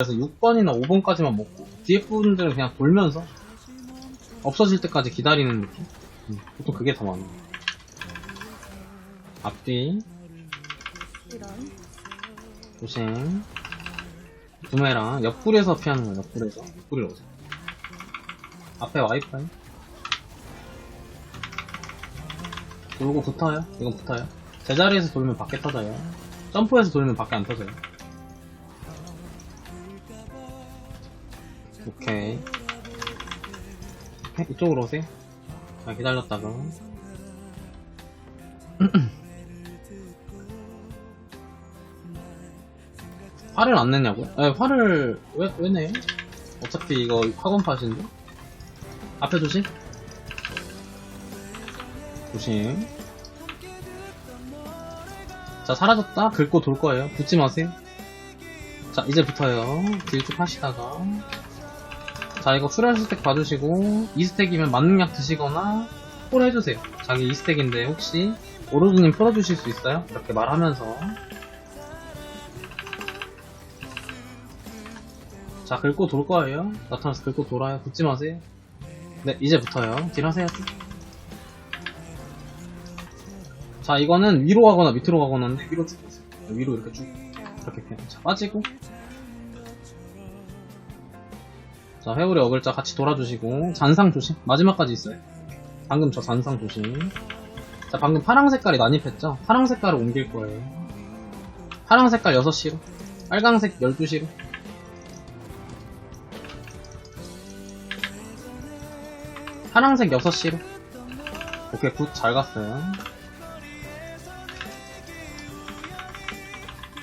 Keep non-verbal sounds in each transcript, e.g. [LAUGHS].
그래서 6번이나 5번까지만 먹고 뒤에 분들은 그냥 돌면서 없어질 때까지 기다리는 느낌? 음, 보통 그게 더 많아. 앞뒤, 이런. 조심. 두메랑 옆구리에서 피하는 거야, 옆구리에서. 옆구리로 오세요. 앞에 와이파이. 돌고 붙어요. 이건 붙어요. 제자리에서 돌면 밖에 터져요. 점프해서 돌면 밖에 안 터져요. 오케이. 이쪽으로 오세요. 자, 기다렸다가. [CLEARS THROAT] 화를 안 내냐고요? 네, 화를 왜, 왜 내요? 어차피 이거 학원 파신데? 앞에 조심. 조심. 자, 사라졌다. 긁고 돌 거예요. 붙지 마세요. 자, 이제 붙어요. 딜쭉 하시다가. 자, 이거 수련 스택 봐주시고, 2스택이면 만능약 드시거나, 콜 해주세요. 자기 2스택인데, 혹시, 오로드님 풀어주실 수 있어요? 이렇게 말하면서. 자, 긁고 돌 거예요. 나타나서 긁고 돌아요. 붙지 마세요. 네, 이제 붙어요. 딜 하세요. 쭉. 자, 이거는 위로 가거나 밑으로 가거나인데, 위로 쭉 보세요. 위로 이렇게 쭉. 이렇게 그냥. 자, 빠지고. 자, 회오리 어글자 같이 돌아주시고, 잔상 조심. 마지막까지 있어요. 방금 저 잔상 조심. 자, 방금 파랑 색깔이 난입했죠? 파랑 색깔을 옮길 거예요. 파랑 색깔 6시로. 빨강색 12시로. 파랑색 6시로. 오케이, 굿, 잘 갔어요.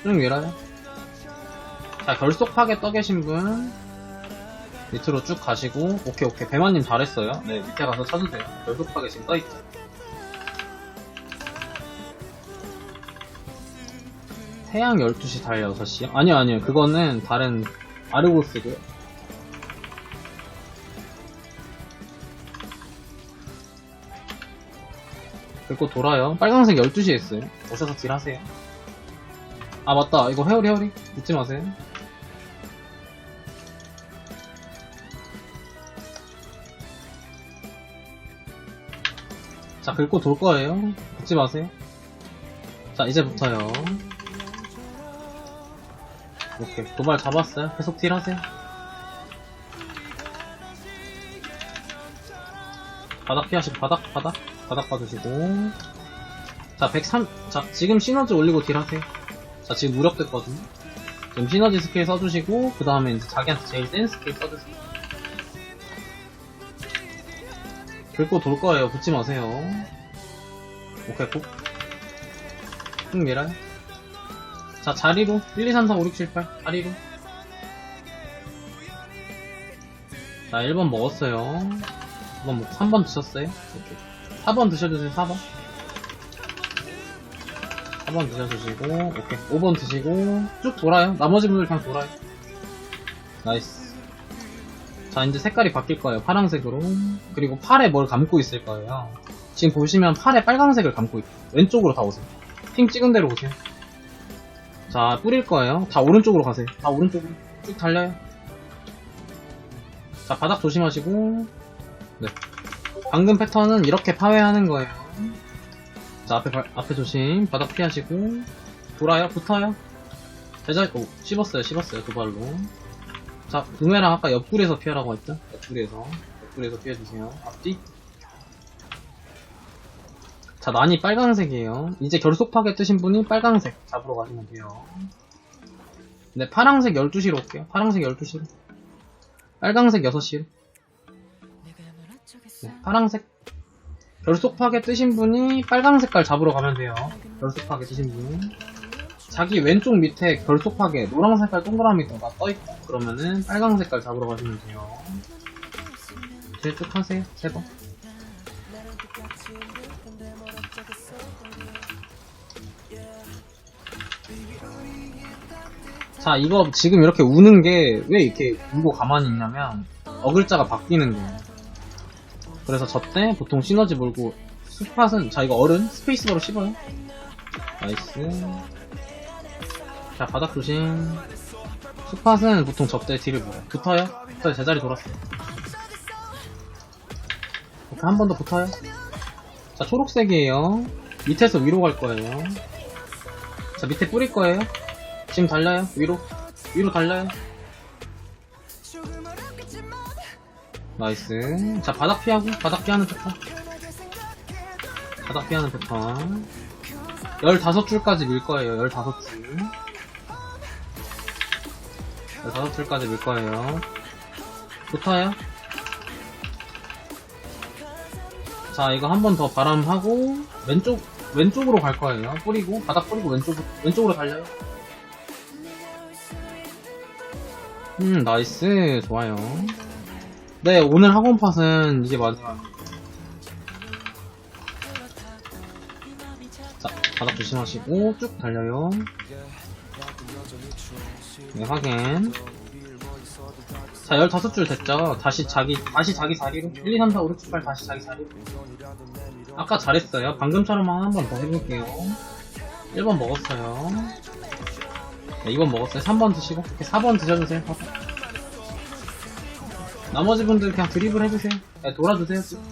쭉 밀어요. 자, 결속 파괴 떠 계신 분. 밑으로 쭉 가시고, 오케이, 오케이. 배만님 잘했어요. 네, 밑에 가서 찾으세요. 파괴 지금 떠있죠. 태양 12시, 달 6시요? 아니요, 아니요. 그거는 다른 아르고스고요. 긁고 돌아요. 빨간색 12시에 있어요. 오셔서 딜 하세요. 아, 맞다. 이거 회오리, 회오리. 잊지 마세요. 긁고 돌 거예요. 잊지 마세요. 자, 이제부터요. 오케이. 도발 잡았어요. 계속 딜 하세요. 바닥 피하시고, 바닥, 바닥. 바닥 봐주시고. 자, 103, 자, 지금 시너지 올리고 딜 하세요. 자, 지금 무력됐거든요. 지금 시너지 스킬 써주시고, 그 다음에 이제 자기한테 제일 센 스킬 써주세요. 긁고 돌 거예요. 붙지 마세요. 오케이, ปุ๊쭉 밀어요. 자, 자리로. 1, 2, 3, 4, 5, 6, 7, 8. 자리로. 자, 1번 먹었어요. 2번 먹고 3번 드셨어요? 오케이. 4번 드셔주세요, 4번. 4번 드셔주시고, 오케이. 5번 드시고, 쭉 돌아요. 나머지 분들 그냥 돌아요. 나이스. 자, 이제 색깔이 바뀔 거예요. 파란색으로. 그리고 팔에 뭘 감고 있을 거예요. 지금 보시면 팔에 빨간색을 감고 있고, 왼쪽으로 다 오세요. 핑 찍은 대로 오세요. 자, 뿌릴 거예요. 다 오른쪽으로 가세요. 다 오른쪽으로. 쭉 달려요. 자, 바닥 조심하시고, 네. 방금 패턴은 이렇게 파괴하는 거예요. 자, 앞에, 발- 앞에 조심. 바닥 피하시고. 돌아요. 붙어요. 제자, 오, 씹었어요. 씹었어요. 두 발로. 자, 부메랑 아까 옆구리에서 피하라고 했죠? 옆구리에서. 옆구리에서 피해주세요. 앞뒤. 자, 난이 빨강색이에요. 이제 결속 파괴 뜨신 분이 빨강색 잡으러 가시면 돼요. 네, 파랑색 12시로 올게요. 파랑색 12시로. 빨강색 6시로. 네, 파랑색. 결속 파괴 뜨신 분이 빨강 색깔 잡으러 가면 돼요. 결속 파괴 뜨신 분. 자기 왼쪽 밑에 결속 파괴 노랑 색깔 동그라미가 떠있고 그러면은 빨강 색깔 잡으러 가시면 돼요. 제일 쭉 하세요. 세 번. 자, 이거 지금 이렇게 우는 게 왜 이렇게 울고 가만히 있냐면 어글자가 바뀌는 거예요. 그래서 저때 보통 시너지 몰고 스팟은 자 이거 얼음 스페이스바로 씹어요. 나이스. 자 바닥 조심. 스팟은 보통 접대 딜을 보여. 붙어요? 붙어요. 제자리 돌았어요. 오케이, 한번 더 붙어요. 자, 초록색이에요. 밑에서 위로 갈 거예요. 자, 밑에 뿌릴 거예요. 지금 달려요. 위로. 위로 달려요. 나이스. 자, 바닥 피하고, 바닥 피하는 패턴. 바닥 피하는 패턴. 15줄까지 밀 거예요, 15줄. 15줄까지 밀 거예요. 붙어요. 자, 이거 한 번 더 바람하고, 왼쪽, 왼쪽으로 갈 거예요. 뿌리고, 바닥 뿌리고, 왼쪽, 왼쪽으로 달려요. 음, 나이스. 좋아요. 네, 오늘 학원 팟은 이게 마지막. 자, 바닥 조심하시고, 쭉 달려요. 네, 확인. 자, 15줄 됐죠? 다시 자기, 다시 자기 자리로. 1, 2, 3, 4, 5, 6, 7, 8, 다시 자기 자리로. 아까 잘했어요. 방금처럼만 한 번 더 해볼게요. 1번 먹었어요. 네, 2번 먹었어요. 3번 드시고, 이렇게 4번 드셔주세요. 나머지 분들 그냥 드리블 해주세요. 네, 돌아주세요. 쭉.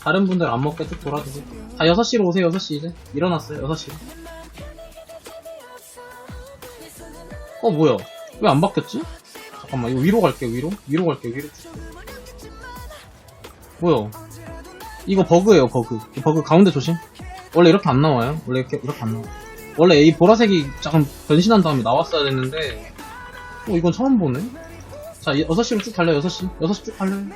다른 분들 안 먹게 쭉 돌아주세요. 다 6시로 오세요, 6시 이제. 일어났어요, 6시. 어, 뭐야. 왜 안 바뀌었지? 잠깐만, 이거 위로 갈게요, 위로. 위로 갈게요, 위로. 뭐야. 이거 버그예요, 버그. 이 버그 가운데 조심. 원래 이렇게 안 나와요. 원래 이렇게, 이렇게 안 나와. 원래 이 보라색이 잠깐 변신한 다음에 나왔어야 됐는데, 어, 이건 처음 보네? 자, 6시로 쭉 달려요, 6시. 6시 쭉 달려요. 음.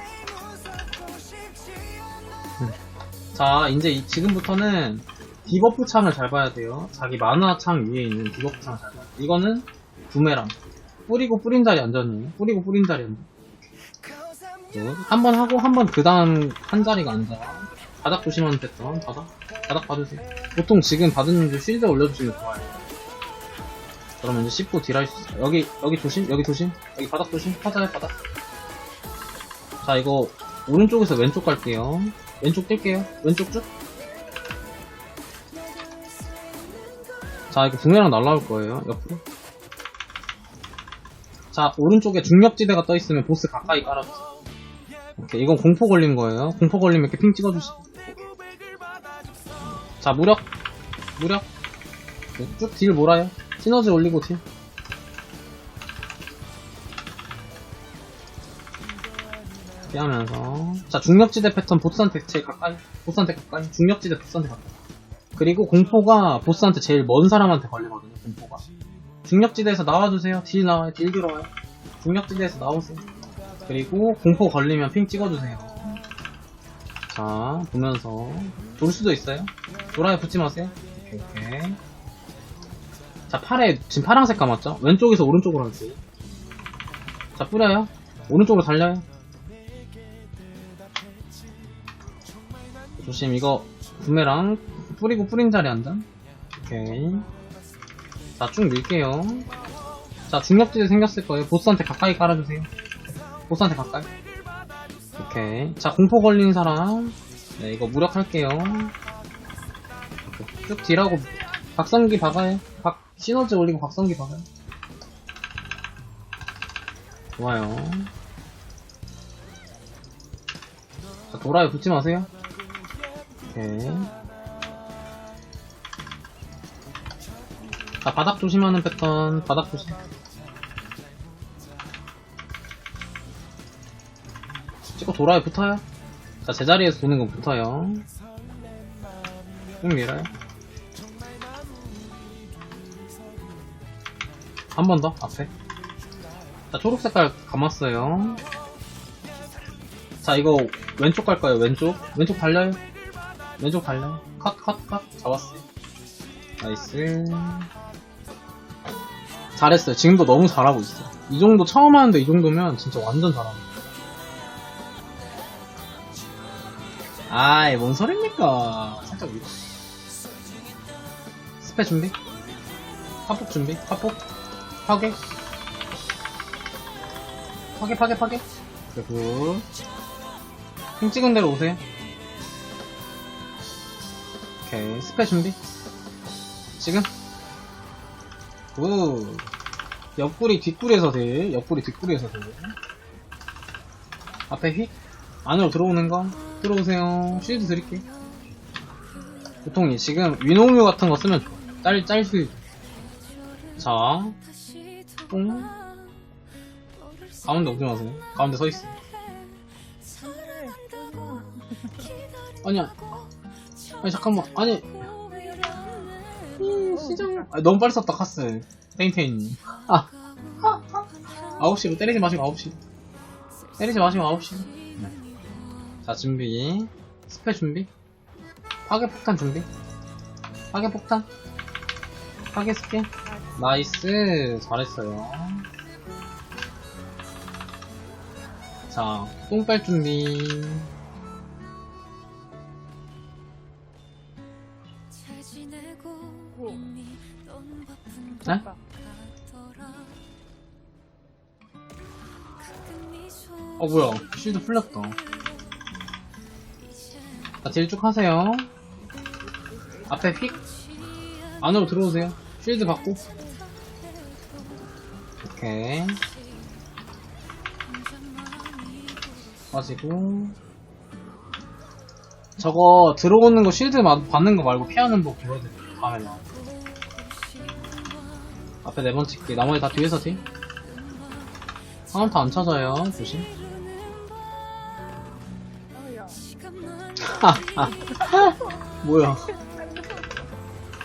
자, 이제 이- 지금부터는 디버프 창을 잘 봐야 돼요. 자기 만화 창 위에 있는 디버프 창을 잘 봐야 돼요. 이거는 부메랑. 뿌리고 뿌린 자리 안전이에요. 뿌리고 뿌린 자리 안전. 한번 하고, 한 번 그 다음 한 자리가 앉아. 바닥 조심하는 패턴, 바닥. 바닥 봐주세요. 보통 지금 분들 쉴드 올려주시면 좋아요. 그러면 이제 씹고 딜할 수 있어요. 여기, 여기 조심, 여기 조심, 여기 바닥 조심, 화자의 바닥. 자, 이거, 오른쪽에서 왼쪽 갈게요. 왼쪽 뛸게요. 왼쪽 쭉. 자, 이거 붕해랑 날라올 거예요. 옆으로. 자, 오른쪽에 중력지대가 떠있으면 보스 가까이 깔아주세요. 오케이, 이건 공포 걸린 거예요. 공포 걸리면 이렇게 핑 찍어주시고. 자, 무력. 무력. 네, 쭉딜 몰아요. 시너지 올리고 딜. 피하면서. 자, 중력지대 패턴 보스한테 제일 가까이. 보스한테 가까이. 중력지대 보스한테 가까이. 그리고 공포가 보스한테 제일 먼 사람한테 걸리거든요, 공포가. 중력지대에서 나와주세요. 딜 나와요, 딜 들어와요. 중력지대에서 나오세요. 그리고 공포 걸리면 핑 찍어주세요. 자, 보면서. 돌 수도 있어요. 노란에 붙지 마세요. 오케이, 오케이. 자, 팔에, 지금 파란색 감았죠? 왼쪽에서 오른쪽으로 할게요. 자, 뿌려요. 오른쪽으로 달려요. 조심, 이거, 구매랑, 뿌리고 뿌린 자리 앉아. 오케이. 자, 쭉 밀게요. 자, 중력지대 생겼을 거예요. 보스한테 가까이 깔아주세요. 보스한테 가까이. 오케이. 자, 공포 걸린 사람. 네, 이거 무력할게요. 쭉 딜하고, 박성기 박아요. 박, 시너지 올리고 박성기 박아요. 좋아요. 자, 돌아요. 붙지 마세요. 오케이. 자, 바닥 조심하는 패턴. 바닥 조심. 찍고 돌아요. 붙어요. 자, 제자리에서 도는 건 붙어요. 쭉 밀어요. 한 번 더, 앞에. 자, 초록 색깔 감았어요. 자, 이거 왼쪽 갈 거예요, 왼쪽. 왼쪽 달려요. 왼쪽 달려요. 컷, 컷, 컷. 잡았어요. 나이스. 잘했어요. 지금도 너무 잘하고 있어. 이 정도 처음 하는데 이 정도면 진짜 완전 잘합니다. 아이, 뭔 소리입니까? 살짝 위로. 스페 준비. 파폭 준비. 파폭. 파괴. 파괴, 파괴, 파괴. 그리고. 핑 찍은 대로 오세요. 오케이. 스페 준비. 지금. 굿. 옆구리 뒷구리에서 돼. 옆구리 뒷구리에서 돼. 앞에 휙 안으로 들어오는 거 들어오세요. 쉴드 드릴게. 보통 이 지금 위노뮤 같은 거 쓰면 좋아. 짤, 짤 쉴드. 자, 똥. 가운데 오지 마세요. 가운데 서 있어. 아니야. 아니, 잠깐만. 아니, 시장. 아, 너무 빨리 썼다, 카스. 테인테인님. 아. 9시로 때리지 마시고 9시. 때리지 마시고 9시. 네. 자, 준비. 스페 준비. 파괴 폭탄 준비. 파괴 폭탄. 파괴 스페. 나이스. 잘했어요. 자, 똥뺄 준비. 네? 어, 뭐야. 쉴드 풀렸다. 자, 딜 쭉 하세요. 앞에 휙. 안으로 들어오세요. 쉴드 받고. 오케이. 빠지고. 저거 들어오는 거 마- 받는 거 말고 피하는 법 보여드릴게요. 다음에 나. 앞에 네 번 찍기. 나머지 다 뒤에서 뒤. 카운터 안 찾아요. 조심. [LAUGHS] 뭐야.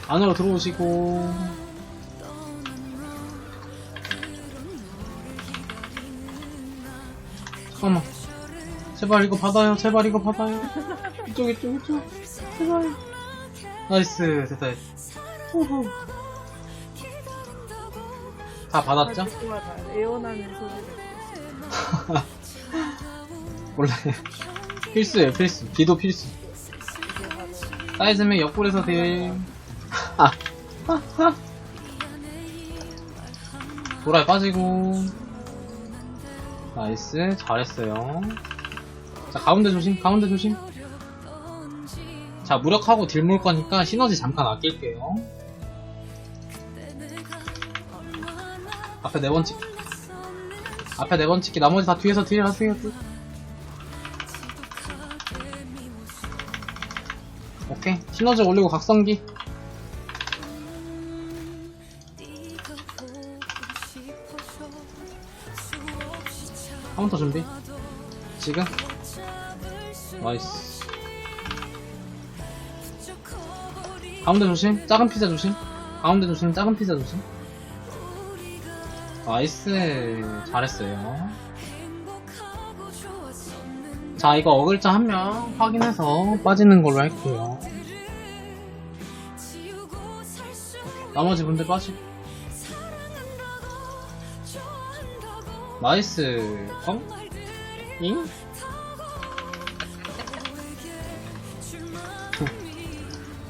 안으로 들어오시고. 잠깐만. 제발 이거 받아요. 제발 이거 받아요. 이쪽, 이쪽, 이쪽. 제발. 나이스. 됐다. 우후. 다 받았죠? 맞아. 애원하는 소리를. [LAUGHS] 원래 필수예요, 필수. 기도 필수. 사이즈면 옆구리에서 딜. [LAUGHS] 도라에 빠지고. 나이스, 잘했어요. 자, 가운데 조심, 가운데 조심. 자, 무력하고 딜 몰 거니까 시너지 잠깐 아낄게요. 앞에 네 번 찍기. 앞에 네 번 찍기. 나머지 다 뒤에서 딜 하세요. 딜. 오케이. 시너지 올리고 각성기. 카운터 준비. 지금. 나이스. 가운데 조심. 작은 피자 조심. 가운데 조심. 작은 피자 조심. 나이스. 잘했어요. 자, 이거 어글자 한 명 확인해서 빠지는 걸로 할게요. 나머지 분들 빠지. 나이스. 어? 잉? [LAUGHS]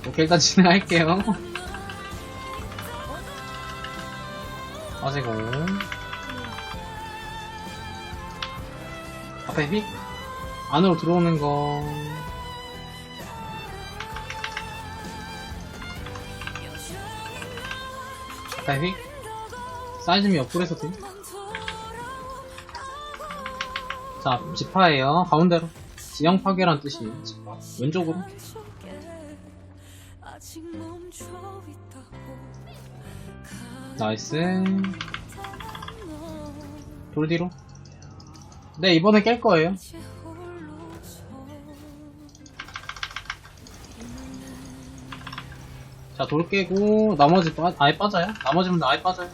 오케이, 일단 진행할게요. 빠지고. 앞에 휙. 안으로 들어오는 거. 앞에 휙. 사이즈미 옆구리에서 들. 자, 지파예요. 가운데로. 지형 파괴란 뜻이에요. 지파. 왼쪽으로. 나이스. 돌 뒤로. 네, 이번에 깰 거예요. 자, 돌 깨고, 나머지 빠, 아예 빠져요? 나머지 분들 아예 빠져요.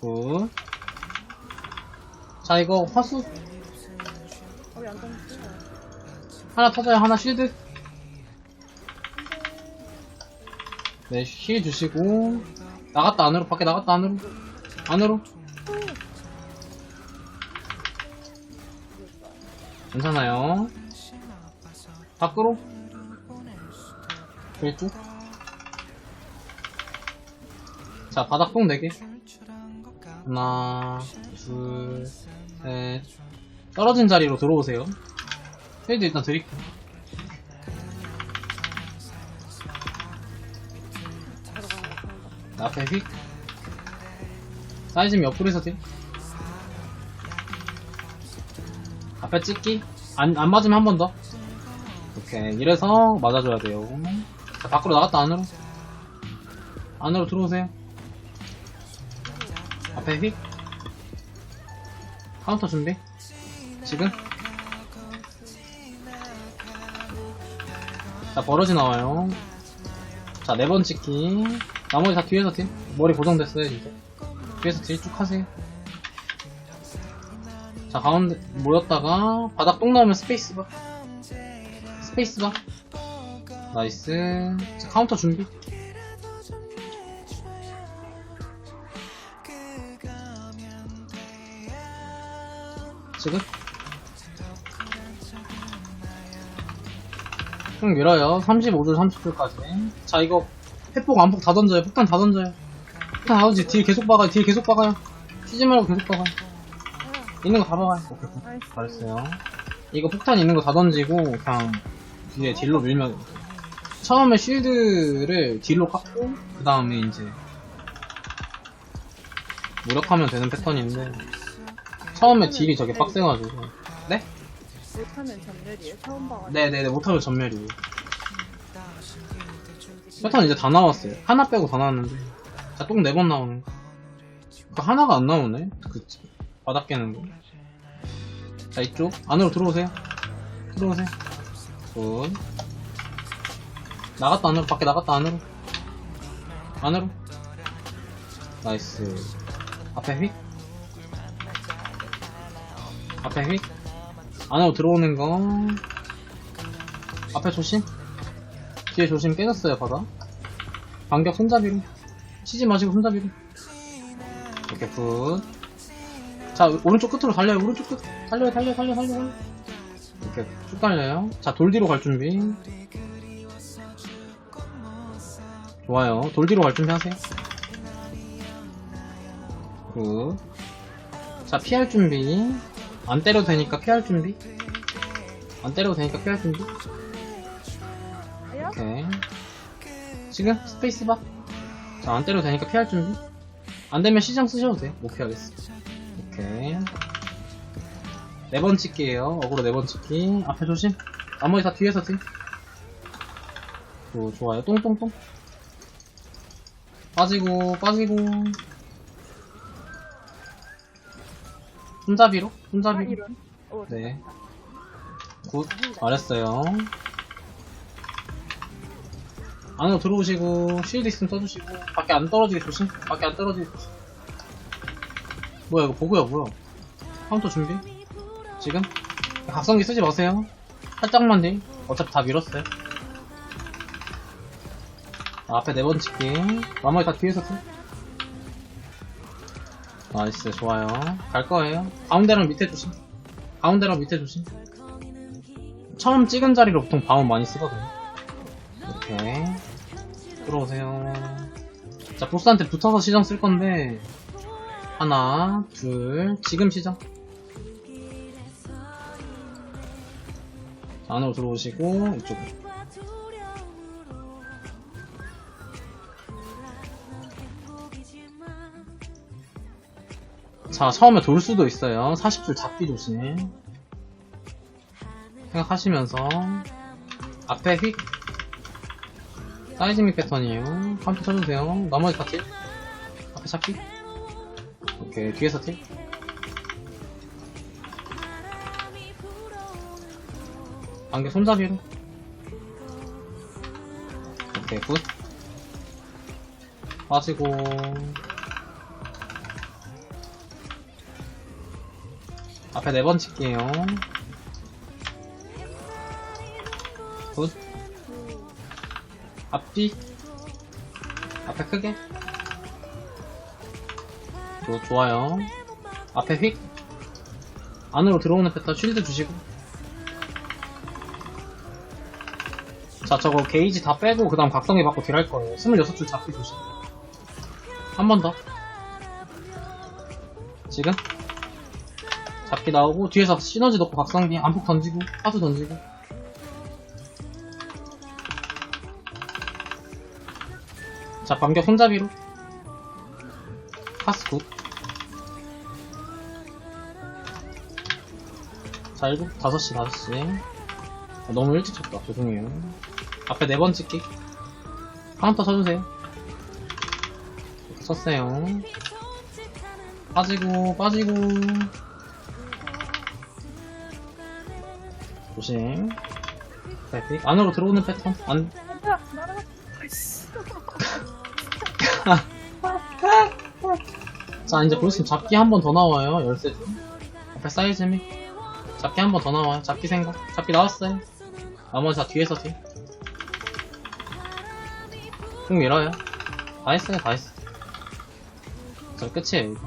굿. 자, 이거 화수 어, 양동 쓰 하나 터져요, 하나 쉴드. 네, 힐 주시고. 나갔다 안으로, 밖에 나갔다 안으로. 안으로. 괜찮아요. 밖으로. 왼쪽. 자, 바닥봉 4개. 하나, 둘, 셋. 떨어진 자리로 들어오세요. 힐드 일단 드릴게요. 앞에 휙. 사이즈 옆구리에서 딜. 앞에 찍기. 안, 안 맞으면 한 번 더. 오케이. 이래서 맞아줘야 돼요. 자, 밖으로 나갔다 안으로. 안으로 들어오세요. 앞에 휙. 카운터 준비. 지금. 자, 버러지 나와요. 자, 네 번 찍기. 나머지 다 뒤에서 팀. 머리 고정됐어요, 진짜. 뒤에서 딜 쭉 하세요. 자, 가운데 모였다가 바닥 똥 나오면 스페이스바. 스페이스바. 나이스. 자, 카운터 준비. 지금? 형 밀어요. 35줄, 30줄까지. 자, 이거 햇폭, 안폭 다 던져요. 폭탄 다 던져요. 폭탄 다 던지. 딜 계속 박아요. 딜 계속 박아요. 쉬지 말고 계속 박아요. 있는 거 다 박아요. 오케이, 오케이. 잘했어요. 이거 폭탄 있는 거 다 던지고, 그냥 뒤에 딜로 밀면, 처음에 쉴드를 딜로 깎고, 그 다음에 이제, 무력하면 되는 패턴인데, 처음에 딜이 저게 빡세가지고. 네? 못하면 전멸이에요. 처음 봐가지고. 네네네, 못하면 전멸이에요. 패턴 이제 다 나왔어요. 하나 빼고 다 나왔는데. 자, 똥 네 번 나오는 거. 그 하나가 안 나오네? 그, 바닥 깨는 거. 자, 이쪽. 안으로 들어오세요. 들어오세요. 굿. 나갔다 안으로, 밖에 나갔다 안으로. 안으로. 나이스. 앞에 휙. 앞에 휙. 안으로 들어오는 거. 앞에 조심. 뒤에 조심 깨졌어요, 바다. 반격 손잡이로. 치지 마시고 손잡이로. 이렇게 굿. 자, 오른쪽 끝으로 달려요, 오른쪽 끝. 달려요, 달려요, 달려요, 달려요. 달려요. 이렇게 쭉 달려요. 자, 돌 뒤로 갈 준비. 좋아요. 돌 뒤로 갈 준비 하세요. 굿. 자, 피할 준비. 안 때려도 되니까 피할 준비. 안 때려도 되니까 피할 준비. 오케이. 지금 스페이스바. 자, 안 때려도 되니까 피할 준비. 안 되면 시장 쓰셔도 돼요. 못 피하겠어. 오케이. 네 번 찍기에요. 어그로 네 번 찍기. 앞에 조심. 나머지 다 뒤에서 팀. 오, 좋아요. 똥똥똥. 빠지고, 빠지고. 손잡이로? 아, 손잡이로? 이런. 어, 네. 굿. 잘했어요. 안으로 들어오시고, 쉴드 있으면 써주시고, 밖에 안 떨어지게 조심. 밖에 안 떨어지게 조심. 뭐야, 이거 보고야, 뭐야. 카운터 준비. 지금. 각성기 쓰지 마세요. 살짝만 딜. 어차피 다 밀었어요. 자, 앞에 네 번 찍기. 나머지 다 뒤에서 틀. 나이스, 좋아요. 갈 거예요. 가운데랑 밑에 조심. 가운데랑 밑에 조심. 처음 찍은 자리로 보통 바운 많이 쓰거든요. 이렇게. 들어오세요. 자, 보스한테 붙어서 시정 쓸 건데, 하나, 둘, 지금 시정. 자, 안으로 들어오시고, 이쪽으로. 자, 처음에 돌 수도 있어요. 40줄 잡기 조심. 생각하시면서. 앞에 휙. 사이즈믹 패턴이에요. 카운터 쳐주세요. 나머지 다 틸. 앞에 잡기? 오케이 뒤에서 틸 안개 손잡이로. 오케이 굿. 빠지고 앞에 네 번 칠게요 굿. 앞뒤. 앞에 크게. 굿, 좋아요. 앞에 휙. 안으로 들어오는 패턴 쉴드 주시고. 자, 저거 게이지 다 빼고, 그 다음 각성기 받고 딜 할 거예요. 26줄 잡기 조심. 한 번 더. 지금. 잡기 나오고, 뒤에서 시너지 넣고 각성기, 안폭 던지고, 파수 던지고. 자, 반격 손잡이로. 파스 굿. 자, 7, 5시, 5시. 아, 너무 일찍 쳤다. 죄송해요. 앞에 네 번 찍기. 카운터 쳐주세요. 쳤어요. 빠지고, 빠지고. 조심. 트래픽. 안으로 들어오는 패턴. 안. [LAUGHS] 자, 이제 보시면 잡기 한 번 더 나와요. 열쇠 중. 앞에 사이즈 및. 잡기 한 번 더 나와요. 잡기 생각. 잡기 나왔어요. 나머지 다 뒤에서 뒤. 쭉 밀어요. 다 했어요, 다 했어. 저 끝이에요, 이거.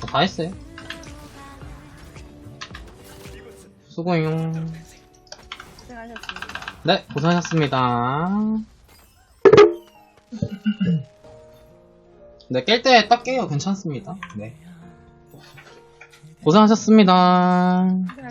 저다 했어요. 수고용. 고생하셨습니다. 네, 고생하셨습니다. 네, 깰 때 딱 깨요. 괜찮습니다. 네. 고생하셨습니다. 고생하셨습니다.